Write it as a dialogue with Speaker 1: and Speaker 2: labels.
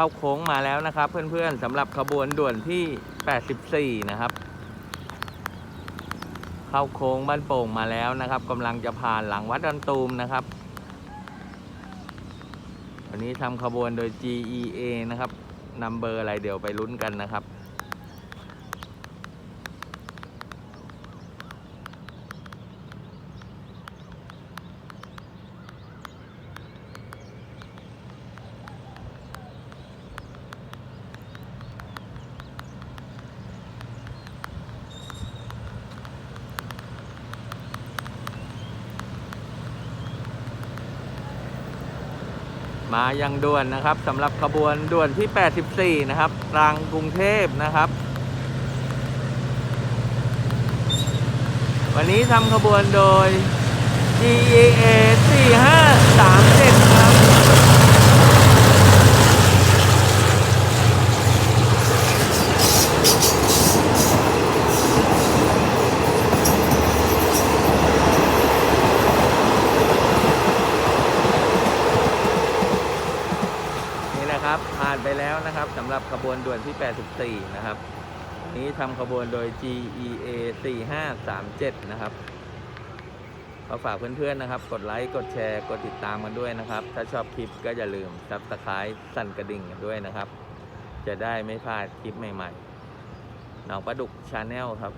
Speaker 1: เข้าโค้งมาแล้วนะครับ เพื่อนๆสำหรับขบวนด่วนที่ 84 นะครับ เข้าโค้งบ้านโป่งมาแล้วนะครับกำลังจะผ่านหลังวัดดอนตูมนะครับวันนี้ทำขบวนโดย GEA นะครับนัมเบอร์อะไรเดี๋ยวไปลุ้นกันนะครับ มายังด่วนนะครับสำหรับขบวนด่วนที่ 84 นะครับตรังกรุงเทพนะครับ วันนี้ทำขบวนโดย GEA 4537ครับ นะครับผ่านไปแล้วนะครับสำหรับขบวนด่วนที่ 84 นะครับ นี้ทำขบวนโดย GEA 4537 นะครับก็ฝากเพื่อนๆนะครับ กดไลค์กดแชร์กดติดตามกันด้วยนะครับ ถ้าชอบคลิปก็อย่าลืมซับสไครต์สั่นกระดิ่งกันด้วยนะครับ จะได้ไม่พลาดคลิปใหม่ๆหนองประดุกชาแนลครับ